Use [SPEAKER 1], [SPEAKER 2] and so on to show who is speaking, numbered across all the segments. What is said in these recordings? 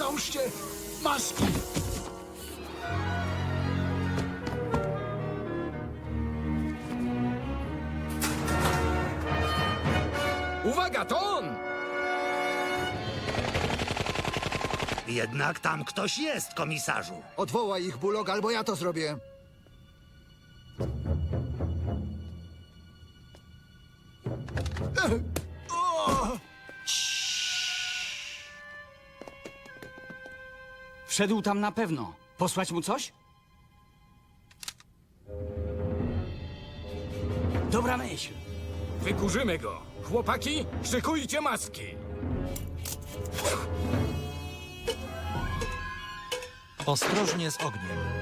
[SPEAKER 1] Załóżcie maski.
[SPEAKER 2] Uwaga, to on!
[SPEAKER 3] Jednak tam ktoś jest, komisarzu.
[SPEAKER 1] Odwołaj ich, Bulog, albo ja to zrobię.
[SPEAKER 4] Wszedł tam na pewno. Posłać mu coś? Dobra myśl.
[SPEAKER 2] Wykurzymy go. Chłopaki, szykujcie maski.
[SPEAKER 5] Ostrożnie z ogniem.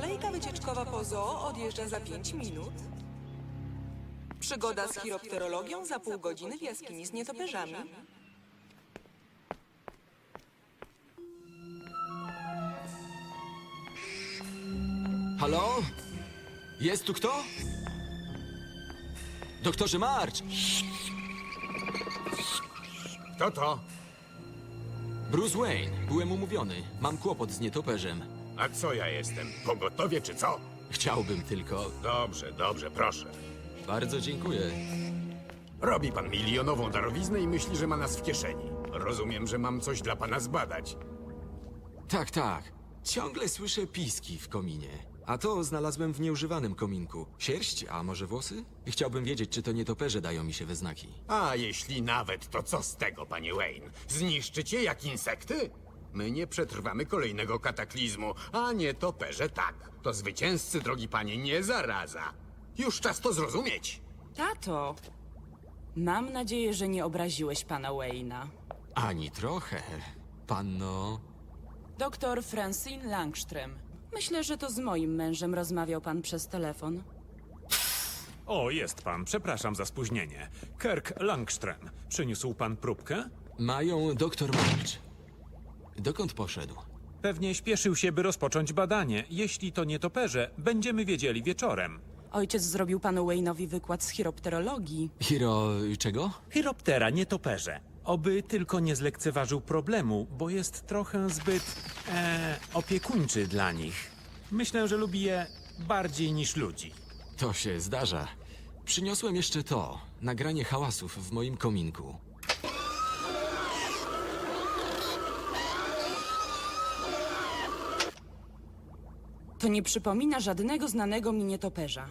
[SPEAKER 6] Kolejka wycieczkowa po zoo odjeżdża za 5 minut. Przygoda z chiropterologią za pół godziny w jaskini z nietoperzami.
[SPEAKER 7] Halo? Jest tu kto? Doktorze March!
[SPEAKER 2] Kto to?
[SPEAKER 7] Bruce Wayne. Byłem umówiony. Mam kłopot z nietoperzem.
[SPEAKER 2] A co ja jestem? Pogotowie czy co?
[SPEAKER 7] Chciałbym tylko...
[SPEAKER 2] Dobrze, dobrze, proszę.
[SPEAKER 7] Bardzo dziękuję.
[SPEAKER 2] Robi pan milionową darowiznę i myśli, że ma nas w kieszeni. Rozumiem, że mam coś dla pana zbadać.
[SPEAKER 7] Tak, tak. Ciągle słyszę piski w kominie. A to znalazłem w nieużywanym kominku. Sierść, a może włosy? Chciałbym wiedzieć, czy to nietoperze dają mi się we znaki.
[SPEAKER 2] A jeśli nawet, to co z tego, panie Wayne? Zniszczycie jak insekty? My nie przetrwamy kolejnego kataklizmu, a nie toperze tak. To zwycięzcy, drogi panie, nie zaraza. Już czas to zrozumieć.
[SPEAKER 6] Tato, mam nadzieję, że nie obraziłeś pana Wayna.
[SPEAKER 7] Ani trochę. Panno...
[SPEAKER 6] Doktor Francine Langström. Myślę, że to z moim mężem rozmawiał pan przez telefon.
[SPEAKER 8] O, jest pan. Przepraszam za spóźnienie. Kirk Langström. Przyniósł pan próbkę?
[SPEAKER 7] Mają doktor March. Dokąd poszedł?
[SPEAKER 8] Pewnie śpieszył się, by rozpocząć badanie. Jeśli to nietoperze, będziemy wiedzieli wieczorem.
[SPEAKER 6] Ojciec zrobił panu Wayne'owi wykład z chiropterologii.
[SPEAKER 7] Hiro... czego?
[SPEAKER 8] Chiroptera, nietoperze. Oby tylko nie zlekceważył problemu, bo jest trochę zbyt... E, opiekuńczy dla nich. Myślę, że lubi je bardziej niż ludzi.
[SPEAKER 7] To się zdarza. Przyniosłem jeszcze to. Nagranie hałasów w moim kominku.
[SPEAKER 6] To nie przypomina żadnego znanego mi nietoperza.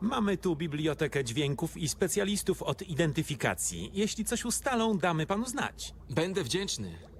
[SPEAKER 8] Mamy tu bibliotekę dźwięków i specjalistów od identyfikacji. Jeśli coś ustalą, damy panu znać.
[SPEAKER 7] Będę wdzięczny.